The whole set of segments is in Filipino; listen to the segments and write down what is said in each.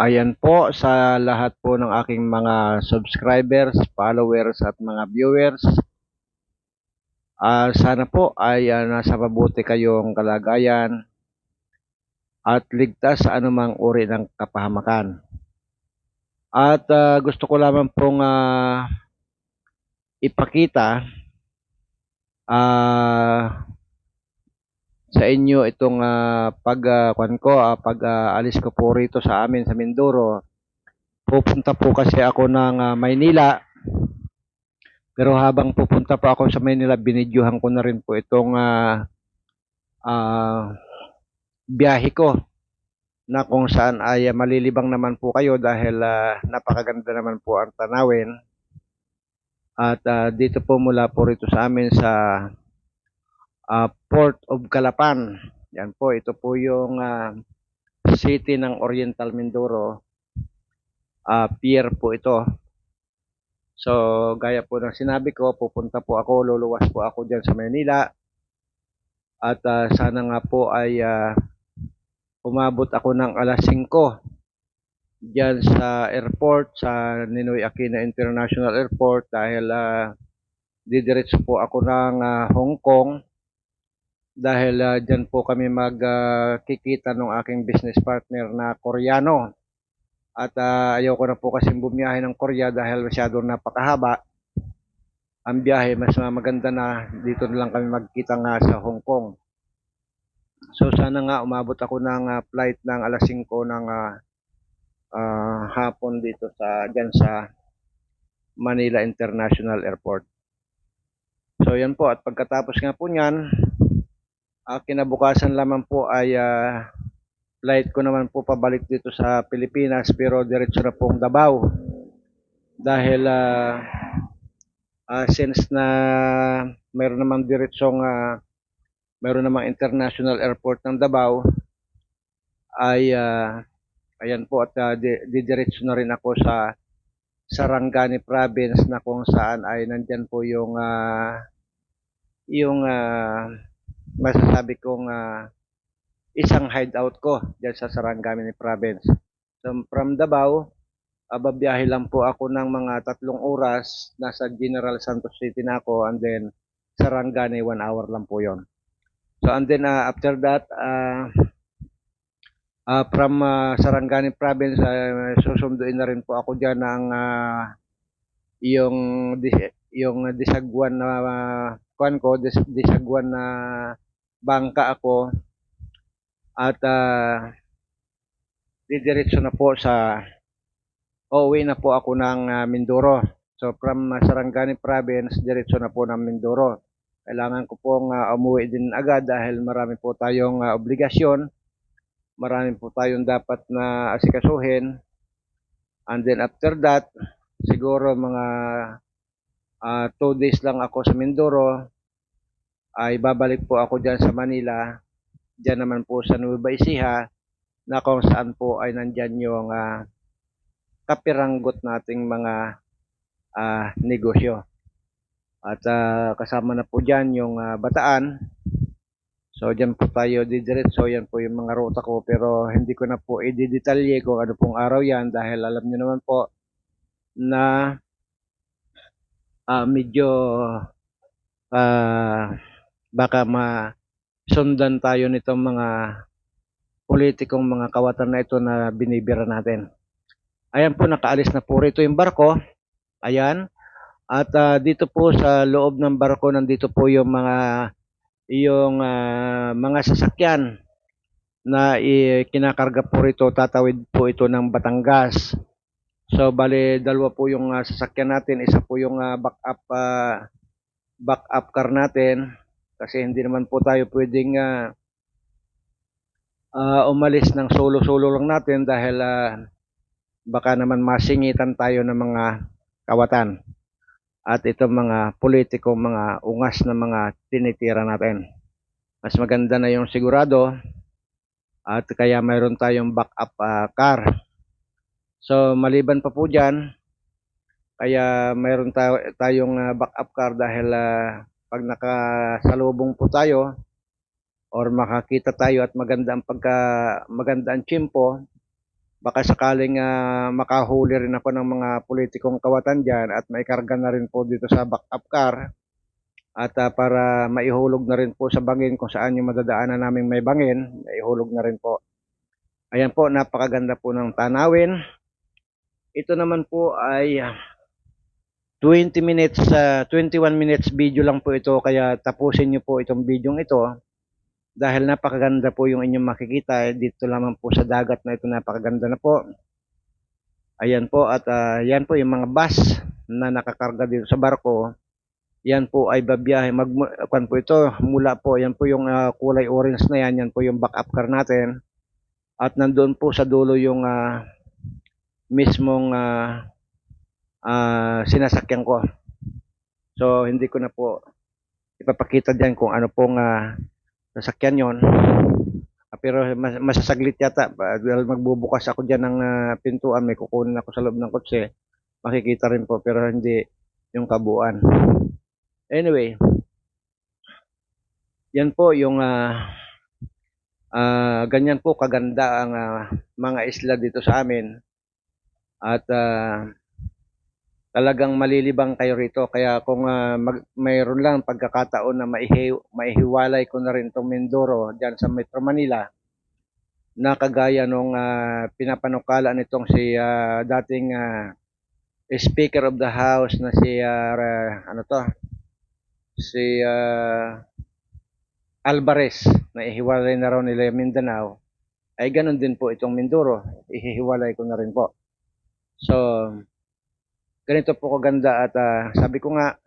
Ayan po sa lahat po ng aking mga subscribers, followers at mga viewers. Ah, sana po ay ah, nasa mabuti kayong kalagayan at ligtas sa anumang uri ng kapahamakan. At ah, gusto ko lamang pong ah, ipakita ah, sa inyo itong ah, pag kwan ko, ah, pag ah, alis ko po rito sa amin sa Mindoro. Pupunta po kasi ako ng ah, Maynila. Pero habang pupunta pa ako sa Maynila, binidyohan ko na rin po itong ah, ah, biyahe ko na kung saan ay ah, malilibang naman po kayo dahil ah, napakaganda naman po ang tanawin. At ah, dito po mula po rito sa amin sa ah, Port of Calapan. Yan po, ito po yung ah, city ng Oriental Mindoro. Ah, pier po ito. So, gaya po ng sinabi ko, pupunta po ako, luluwas po ako dyan sa Manila. At ah, sana nga po ay ah, umabot ako ng alas 5 dyan sa airport, sa Ninoy Aquino International Airport dahil ah, didiretso po ako ng ah, Hong Kong dahil ah, dyan po kami magkikita ng aking business partner na Koreano. At ah, ayoko na po kasi bumiyahe ng Korea dahil masyadong napakahaba. Ang biyahe, mas maganda na dito na lang kami magkita nga sa Hong Kong. So sana nga umabot ako ng ah, flight ng alas 5 ng ah, ah, hapon dito sa dyan sa Manila International Airport. So yan po at pagkatapos nga po niyan, ah, kinabukasan lamang po ay ah, flight ko naman po pabalik dito sa Pilipinas pero diretso na pong Davao. Dahil ah, ah, since na meron namang diretsong ah, meron namang international airport ng Davao ay ah, ayan po at di- didiretso na rin ako sa Sarangani province na kung saan ay nandyan po yung ah, yung ah, masasabi kong ah, isang hideout ko dyan sa Sarangani province. So from Davao, uh, babiyahe lang po ako ng mga tatlong oras. Nasa General Santos City na ako and then Sarangani, one hour lang po yon. So and then uh, after that, uh, uh, from uh, Sarangani province, uh, susunduin na rin po ako dyan ng uh, yung yung disagwan na uh, kuan ko, dis- disagwan na bangka ako at ah, didiretso na po sa uuwi na po ako ng ah, Mindoro. So from ah, Sarangani province, diretso na po ng Mindoro. Kailangan ko pong ah, umuwi din agad dahil marami po tayong ah, obligasyon. Marami po tayong dapat na asikasuhin. And then after that, siguro mga two days lang ako sa Mindoro. Ay babalik po ako dyan sa Manila Diyan naman po sa Nueva Ecija na kung saan po ay nandyan yung ah, kapiranggot nating mga ah, negosyo. At ah, kasama na po dyan yung ah, bataan. So dyan po tayo didiretso. Yan po yung mga ruta ko pero hindi ko na po i-detalye kung ano pong araw yan dahil alam nyo naman po na ah, medyo ah, baka ma sundan tayo nitong mga politikong mga kawatan na ito na binibira natin. Ayan po, nakaalis na po rito yung barko. Ayan. At ah, dito po sa loob ng barko, nandito po yung mga yung ah, mga sasakyan na kinakarga po rito, tatawid po ito ng Batangas. So, bali, dalawa po yung ah, sasakyan natin. Isa po yung ah, backup, ah, backup car natin kasi hindi naman po tayo pwedeng ah, ah, umalis ng solo-solo lang natin dahil ah, baka naman masingitan tayo ng mga kawatan at itong mga politiko, mga ungas na mga tinitira natin. Mas maganda na yung sigurado at kaya mayroon tayong backup ah, car. So maliban pa po dyan, kaya mayroon tayo, tayong backup car dahil ah, pag nakasalubong po tayo or makakita tayo at maganda ang pagka maganda ang tiyempo baka sakaling ah, makahuli rin ako ng mga politikong kawatan dyan at maikarga na rin po dito sa backup car at ah, para maihulog na rin po sa bangin kung saan yung madadaanan namin may bangin, maihulog na rin po. Ayan po, napakaganda po ng tanawin. Ito naman po ay 20 minutes, ah, 21 minutes video lang po ito, kaya tapusin niyo po itong video ito. Dahil napakaganda po yung inyong makikita eh, dito lamang po sa dagat na ito napakaganda na po. Ayan po at ah, yan po yung mga bus na nakakarga dito sa barko. Yan po ay babiyahe mag kwan po ito mula po yan po yung ah, kulay orange na yan yan po yung backup car natin. At nandoon po sa dulo yung ah, mismong ah, ah, sinasakyan ko so hindi ko na po ipapakita diyan kung ano pong ah, sasakyan yon. Ah, pero mas, masasaglit yata dahil magbubukas ako diyan ng ah, pintuan, may kukunin ako sa loob ng kotse. Makikita rin po pero hindi yung kabuuan. Anyway, yan po yung ah, ah, ganyan po kaganda ang ah, mga isla dito sa amin. At ah, talagang malilibang kayo rito. Kaya kung ah, mag, mayroon lang pagkakataon na maihi, maihiwalay ko na rin itong Mindoro dyan sa Metro Manila, na kagaya nung ah, pinapanukala nitong si ah, dating ah, Speaker of the House na si ah, ra- ano to? Si ah, Alvarez. Na ihiwalay na raw nila Mindanao. Ay ganun din po itong Mindoro. Ihihiwalay ko na rin po. So ganito po kaganda at ah, sabi ko nga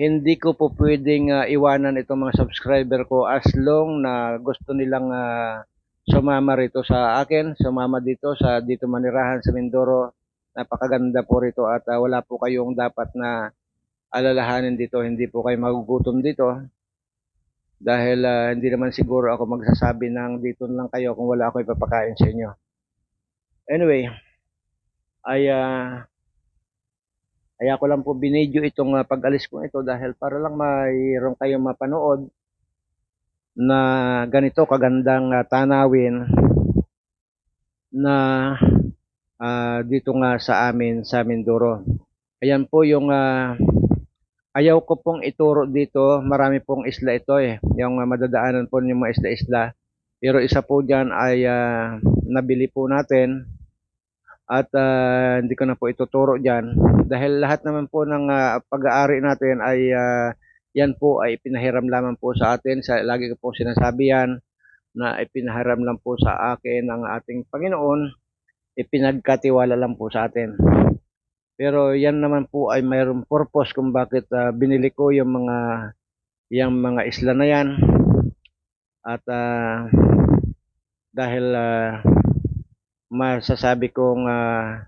hindi ko po pwedeng ah, iwanan itong mga subscriber ko as long na gusto nilang ah, sumama rito sa akin, sumama dito sa dito manirahan sa Mindoro. Napakaganda po rito at ah, wala po kayong dapat na alalahanin dito, hindi po kayo magugutom dito. Dahil ah, hindi naman siguro ako magsasabi ng dito lang kayo kung wala ako ipapakain sa inyo. Anyway, ay ah, kaya ko lang po binidyo itong ah, pag-alis ko ito dahil para lang mayroon kayong mapanood na ganito kagandang ah, tanawin na ah, dito nga sa amin sa Mindoro. Ayan po yung ah, ayaw ko pong ituro dito. Marami pong isla ito eh. Yung ah, madadaanan po yung mga isla-isla. Pero isa po dyan ay ah, nabili po natin at ah, hindi ko na po ituturo dyan. Dahil lahat naman po ng ah, pag-aari natin ay ah, yan po ay pinahiram lamang po sa atin. Sa lagi ko po sinasabi yan na ipinahiram lang po sa akin ng ating Panginoon. Ipinagkatiwala lang po sa atin. Pero yan naman po ay mayroong purpose kung bakit ah, binili ko yung mga yung mga isla na yan. At ah, dahil ah, masasabi kong ah,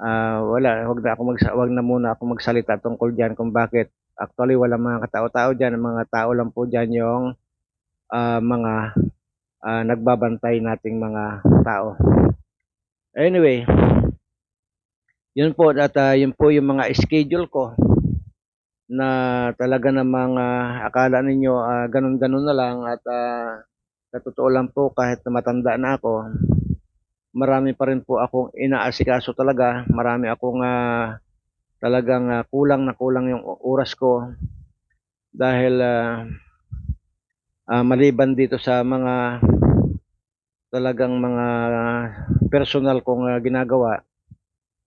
ah, wala, wag na ako magsa, wag na muna ako magsalita tungkol diyan kung bakit. Actually, wala mga katao-tao diyan, mga tao lang po diyan yung ah, mga ah, nagbabantay nating mga tao. Anyway, yun po at ah, yun po yung mga schedule ko na talaga namang ah, akala ninyo ah, ganun-ganun na lang at ah, sa totoo lang po kahit na matanda na ako, marami pa rin po akong inaasikaso talaga. Marami akong ah, talagang ah, kulang na kulang yung oras ko dahil ah, ah, maliban dito sa mga talagang mga personal kong ah, ginagawa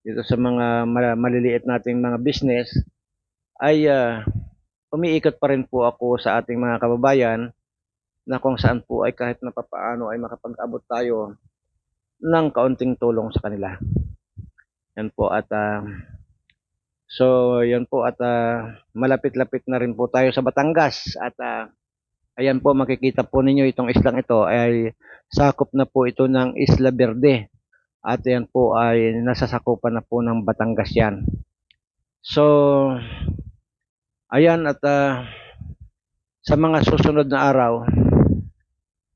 dito sa mga ma- maliliit nating mga business ay ah, umiikot pa rin po ako sa ating mga kababayan na kung saan po ay kahit na papaano ay makapag-abot tayo ng kaunting tulong sa kanila. Yan po at ah, so yan po at ah, malapit-lapit na rin po tayo sa Batangas at ah, ayan po makikita po ninyo itong islang ito ay sakop na po ito ng Isla Verde at yan po ay nasasakupan na po ng Batangas yan. So ayan at ah, sa mga susunod na araw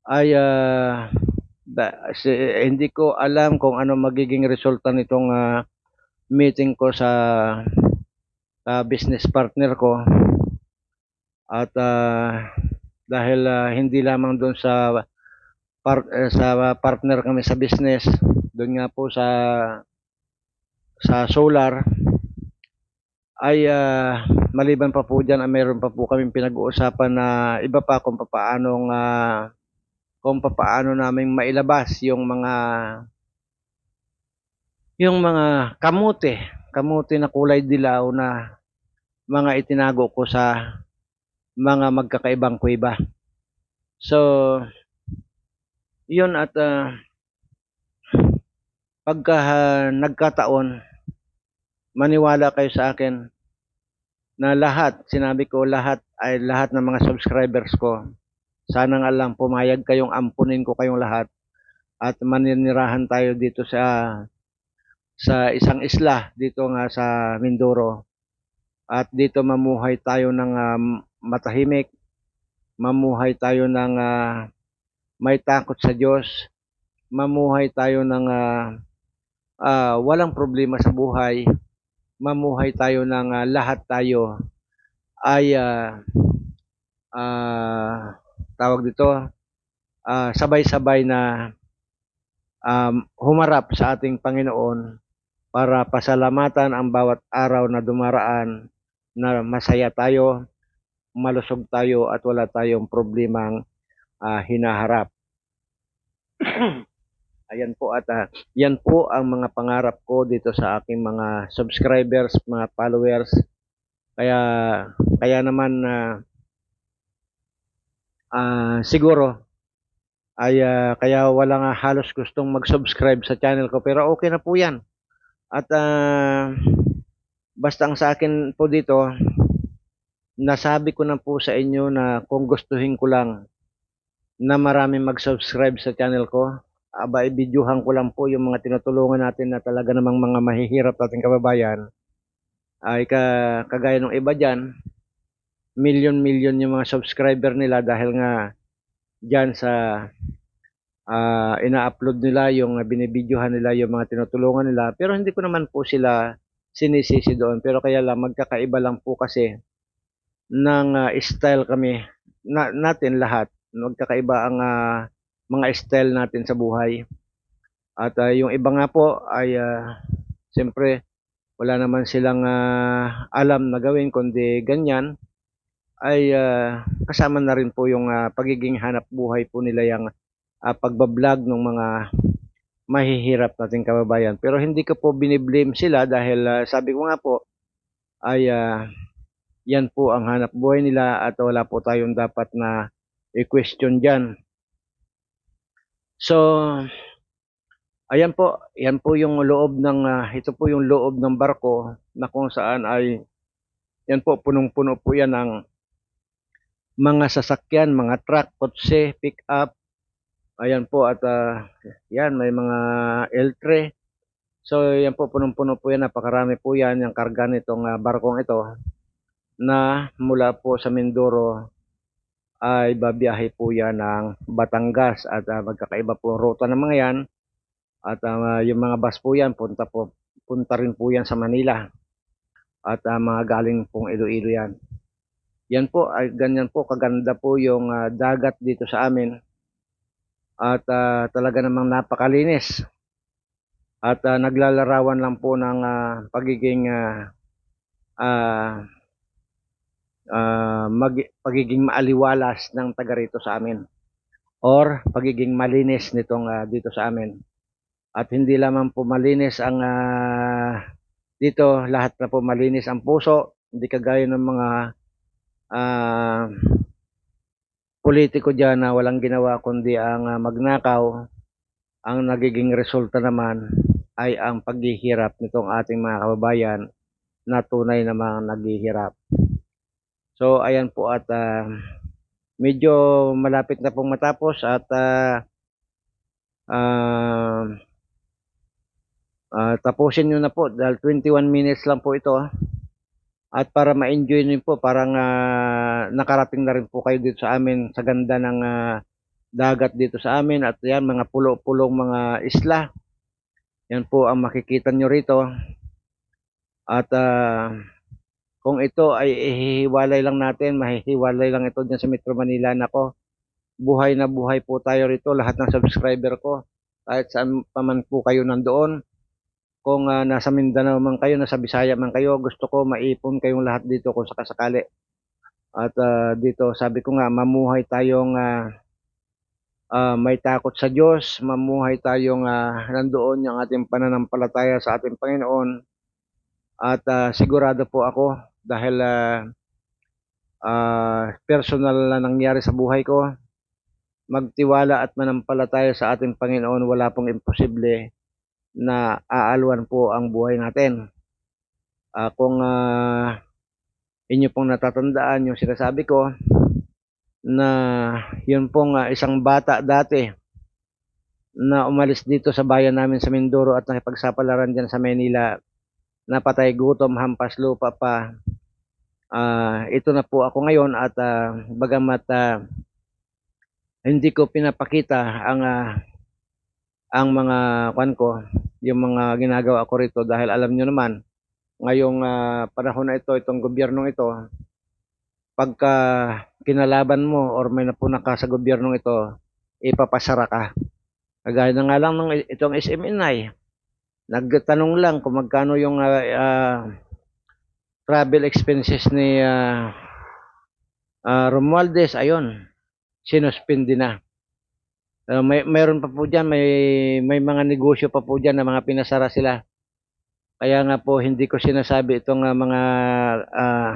ay ah, da, si- hindi ko alam kung ano magiging resulta nitong ah, meeting ko sa sa business partner ko at ah, dahil ah, hindi lamang doon sa par- eh, sa partner kami sa business. Doon nga po sa sa solar ay ah, maliban pa po dyan, mayroon pa po kaming pinag-uusapan na iba pa kung papaanong ah, kung papaano namin mailabas yung mga yung mga kamote, kamote na kulay dilaw na mga itinago ko sa mga magkakaibang kuiba. So, yun at ah, pagka ah, nagkataon, maniwala kayo sa akin na lahat, sinabi ko lahat ay lahat ng mga subscribers ko. Sana nga lang pumayag kayong ampunin ko kayong lahat at maninirahan tayo dito sa sa isang isla dito nga sa Mindoro. At dito mamuhay tayo ng um, matahimik, mamuhay tayo ng ah, may takot sa Diyos, mamuhay tayo ng ah, ah, walang problema sa buhay, mamuhay tayo ng ah, lahat tayo ay ah, ah, tawag dito ah, sabay-sabay na um, humarap sa ating Panginoon para pasalamatan ang bawat araw na dumaraan na masaya tayo, malusog tayo at wala tayong problemang ah, hinaharap. Ayan po at ah, yan po ang mga pangarap ko dito sa aking mga subscribers, mga followers. Kaya kaya naman na ah, siguro ay ah, kaya wala nga halos gustong mag-subscribe sa channel ko pero okay na po yan. At ah, basta ang sa akin po dito, nasabi ko na po sa inyo na kung gustuhin ko lang na maraming mag-subscribe sa channel ko, aba ibidyuhan ko lang po yung mga tinutulungan natin na talaga namang mga mahihirap nating kababayan. Ay ka, kagaya ng iba dyan, million-million yung mga subscriber nila dahil nga dyan sa ah, ina-upload nila yung binibidyohan nila yung mga tinutulungan nila. Pero hindi ko naman po sila sinisisi doon. Pero kaya lang magkakaiba lang po kasi ng ah, style kami na, natin lahat. Magkakaiba ang ah, mga style natin sa buhay. At ah, yung iba nga po ay ah, siyempre wala naman silang ah, alam na gawin kundi ganyan ay ah, kasama na rin po yung ah, pagiging hanap buhay po nila yung ah, pagbablog ng mga mahihirap nating kababayan. Pero hindi ko po biniblame sila dahil ah, sabi ko nga po ay ah, yan po ang hanap buhay nila at wala po tayong dapat na i-question dyan. So, ayan po, yan po yung loob ng, ah, ito po yung loob ng barko na kung saan ay, yan po, punong-puno po yan ng mga sasakyan, mga truck, kotse, pick-up, ayan po, at ah, yan, may mga L3. So, yan po, punong-puno po yan, napakarami po yan, yung karga nitong ah, barkong ito, na mula po sa Mindoro ay babiyahe po yan ng Batangas at ah, magkakaiba po ruta ng mga yan. At ah, yung mga bus po yan punta po punta rin po yan sa Manila. At ah, mga galing pong Iloilo yan yan po ay ganyan po kaganda po yung ah, dagat dito sa amin. At ah, talaga namang napakalinis. At ah, naglalarawan lang po ng ah, pagiging ah, ah, ah, mag, pagiging maaliwalas ng taga rito sa amin. Or pagiging malinis nitong ah, dito sa amin. At hindi lamang po malinis ang ah, dito, lahat na po malinis ang puso, hindi kagaya ng mga ah, politiko dyan na walang ginawa kundi ang ah, magnakaw. Ang nagiging resulta naman ay ang paghihirap nitong ating mga kababayan na tunay namang naghihirap. So ayan po at ah, medyo malapit na pong matapos at ah, ah, ah, tapusin nyo na po dahil 21 minutes lang po ito. ah. At para ma-enjoy nyo po, parang ah, nakarating na rin po kayo dito sa amin sa ganda ng ah, dagat dito sa amin at yan mga pulo-pulong mga isla. Yan po ang makikita nyo rito. At ah, kung ito ay ihihiwalay lang natin, mahihiwalay lang ito dyan sa Metro Manila. Nako, buhay na buhay po tayo rito, lahat ng subscriber ko, kahit saan pa po kayo nandoon. Kung ah, nasa Mindanao man kayo, nasa Bisaya man kayo, gusto ko maipon kayong lahat dito kung sakasakali. At ah, dito, sabi ko nga, mamuhay tayong ah, ah, may takot sa Diyos, mamuhay tayong ah, nandoon yung ating pananampalataya sa ating Panginoon. At ah, sigurado po ako, dahil ah, ah, personal na nangyari sa buhay ko, magtiwala at manampalataya sa ating Panginoon, wala pong imposible na aalwan po ang buhay natin. Ah, kung ah, inyo pong natatandaan yung sinasabi ko, na yun pong ah, isang bata dati na umalis dito sa bayan namin sa Mindoro at nakipagsapalaran dyan sa Manila, napatay gutom, hampas lupa pa. Ah, ito na po ako ngayon at ah, bagamat ah, hindi ko pinapakita ang ah, ang mga kwan ko, yung mga ginagawa ko rito dahil alam nyo naman, ngayong ah, panahon na ito, itong gobyernong ito, pagka kinalaban mo or may napuna ka sa gobyernong ito, ipapasara ka. Kagaya na nga lang ng itong SMNI, nagtanong lang kung magkano yung ah, ah, travel expenses ni ah, ah, Romualdez, ayun, sinuspindi na. Uh, may mayroon pa po diyan, may may mga negosyo pa po diyan na mga pinasara sila. Kaya nga po hindi ko sinasabi itong ah, mga ah,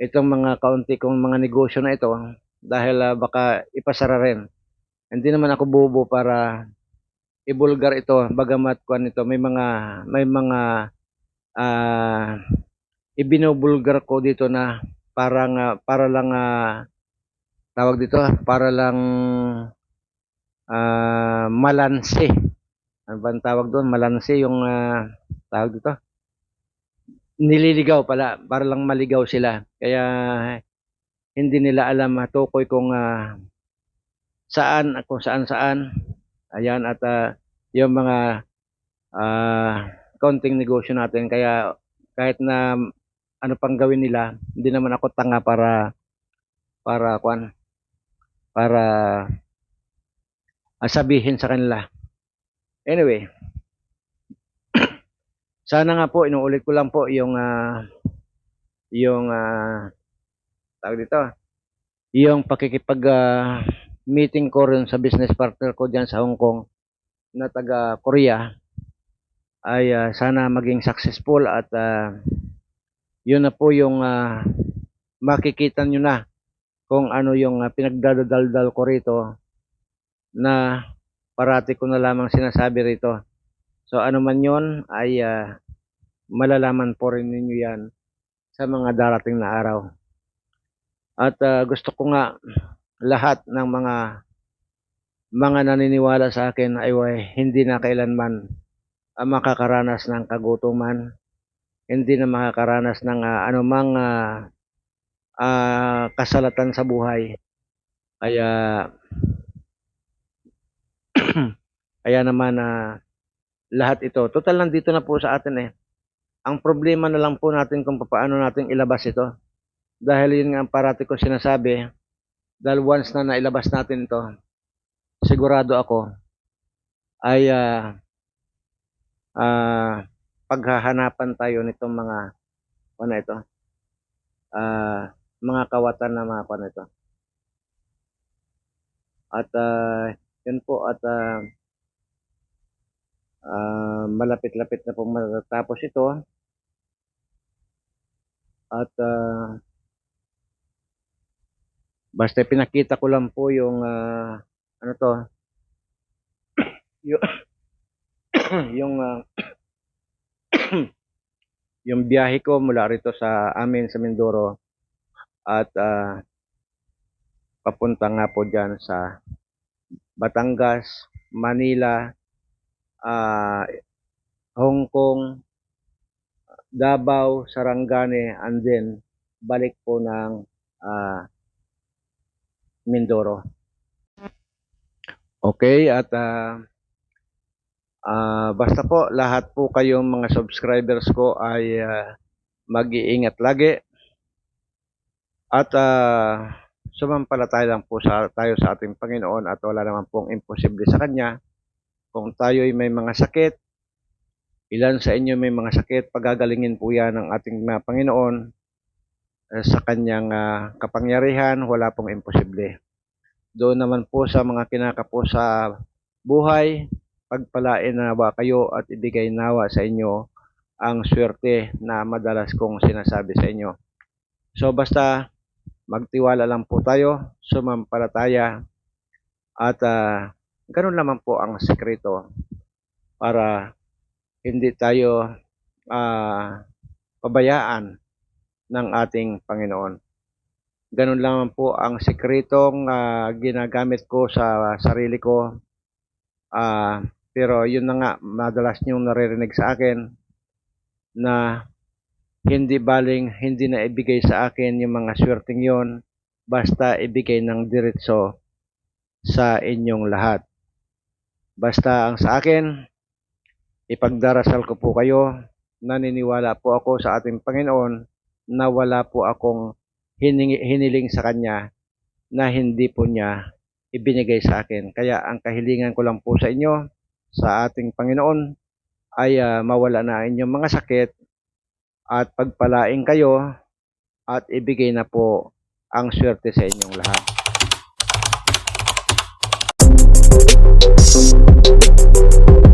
itong mga kaunti kong mga negosyo na ito dahil ah, baka ipasara rin. Hindi naman ako bubo para ibulgar ito bagamat kuan ito may mga may mga ah ibinubulgar ko dito na parang ah, para lang ah, tawag dito para lang ah malanse. Ano ba ang tawag doon? Malanse yung ah, tawag dito. Nililigaw pala, para lang maligaw sila. Kaya hindi nila alam matukoy kung ah, saan, kung saan saan. Ayan, at ah, yung mga ah, konting negosyo natin. Kaya kahit na ano pang gawin nila, hindi naman ako tanga para para kwan para ah, sabihin sa kanila. Anyway, sana nga po inuulit ko lang po yung ah, yung ah, tawag dito, yung pakikipag ah, meeting ko rin sa business partner ko diyan sa Hong Kong na taga Korea ay ah, sana maging successful at ah, yun na po yung ah, makikita nyo na kung ano yung uh, pinagdadaldal ko rito na parati ko na lamang sinasabi rito. So ano man yon ay ah, malalaman po rin ninyo yan sa mga darating na araw. At ah, gusto ko nga lahat ng mga mga naniniwala sa akin ay hindi na kailanman ah, makakaranas ng kagutuman, hindi na makakaranas ng ah, anumang ah, ah, kasalatan sa buhay. Kaya kaya naman na lahat ito, total nandito na po sa atin eh. Ang problema na lang po natin kung paano natin ilabas ito. Dahil yun nga ang parati ko sinasabi, dahil once na nailabas natin ito, sigurado ako ay ah ah, paghahanapan tayo nitong mga ano ito, ah mga kawatan na mga kwan ito. At ah, yun po at ah, ah, malapit-lapit na po matatapos ito. At ah, basta pinakita ko lang po yung ah, ano to yung yung ah, yung biyahe ko mula rito sa amin sa Mindoro at ah, papunta nga po dyan sa Batangas, Manila, ah, Hong Kong, Davao, Sarangani, and then balik po ng ah, Mindoro. Okay, at ah, ah, basta po lahat po kayong mga subscribers ko ay ah, mag-iingat lagi. At ah, sumampalataya lang po sa, tayo sa ating Panginoon at wala naman pong imposible sa Kanya. Kung tayo ay may mga sakit, ilan sa inyo may mga sakit, pagagalingin po yan ng ating mga Panginoon eh, sa Kanyang ah, kapangyarihan, wala pong imposible. Doon naman po sa mga kinakapo sa buhay, pagpalain na ba kayo at ibigay nawa sa inyo ang swerte na madalas kong sinasabi sa inyo. So basta magtiwala lang po tayo, sumampalataya at ah, ganun naman po ang sekreto para hindi tayo ah, pabayaan ng ating Panginoon. Ganun lang po ang sekretong ah, ginagamit ko sa sarili ko. Ah, pero yun na nga, madalas niyong naririnig sa akin na hindi baling hindi na ibigay sa akin yung mga swerteng yon basta ibigay ng diretso sa inyong lahat. Basta ang sa akin, ipagdarasal ko po kayo, naniniwala po ako sa ating Panginoon na wala po akong hiningi, hiniling sa Kanya na hindi po niya ibinigay sa akin. Kaya ang kahilingan ko lang po sa inyo, sa ating Panginoon, ay ah, mawala na inyong mga sakit at pagpalaing kayo at ibigay na po ang swerte sa inyong lahat. Thank you.